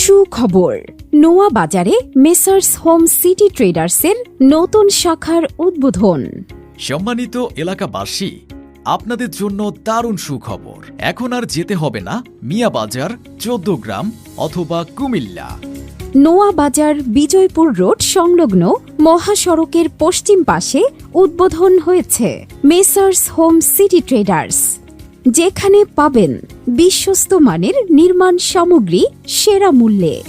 সুখবর। নোয়া বাজারে মেসার্স হোম সিটি ট্রেডার্সের নতুন শাখার উদ্বোধন। সম্মানিত এলাকাবাসী আপনাদের জন্য দারুণ সুখবর। এখন আর যেতে হবে না মিয়া বাজার চোদ্দ গ্রাম অথবা কুমিল্লা। নোয়া বাজার বিজয়পুর রোড সংলগ্ন মহাসড়কের পশ্চিম পাশে উদ্বোধন হয়েছে মেসার্স হোম সিটি ট্রেডার্স যেখানে পাবেন বিশ্বস্ত মানের নির্মাণ সামগ্রী সেরা মূল্যে।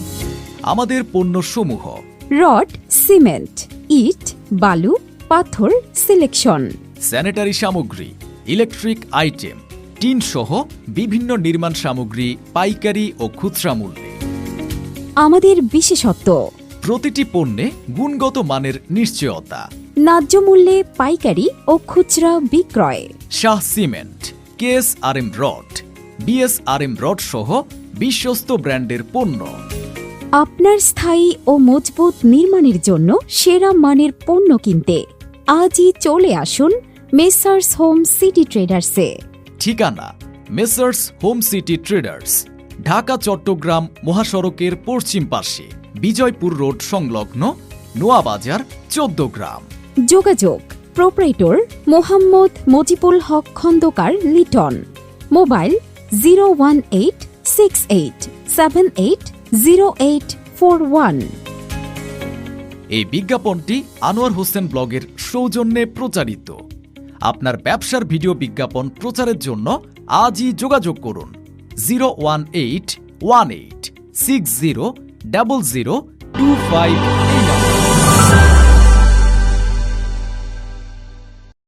আমাদের পণ্যসমূহ। রড সিমেন্ট ইট বালু পাথর সিলেকশন। স্যানিটারি সামগ্রী ইলেকট্রিক আইটেম টিন সহ বিভিন্ন নির্মাণ সামগ্রী পাইকারি ও খুচরা মূল্যে। আমাদের বিশেষত্ব প্রতিটি পণ্যে গুণগত মানের নিশ্চয়তা। ন্যায্য মূল্যে পাইকারি ও খুচরা বিক্রয়। Shah cement KS R M rod BS R M rod সহ বিশ্বস্ত ব্র্যান্ডের পণ্য। আপনার স্থায়ী ও মজবুত নির্মাণের জন্য সেরা মানের পণ্য কিনতে আজই চলে আসুন মেসার্স হোম সিটি ট্রেডার্সে। ঠিকানা Messrs Home City Traders Dhaka Chittagong মহাসড়কের পশ্চিম পাশে বিজয়পুর রোড সংলগ্ন নোয়াবাজার চোদ্দ গ্রাম। যোগাযোগ proprietor Mohammad Mojibul Haque Khandakar Liton. Mobile zero one eight six eight seven eight zero eight four one. এই বিজ্ঞাপনটি আনোয়ার হোসেন ব্লগের সৌজন্যে প্রচারিত। আপনার ব্যবসার ভিডিও বিজ্ঞাপন প্রচারের জন্য আজই যোগাযোগ করুন। Zero one eight one eight six zero double zero two five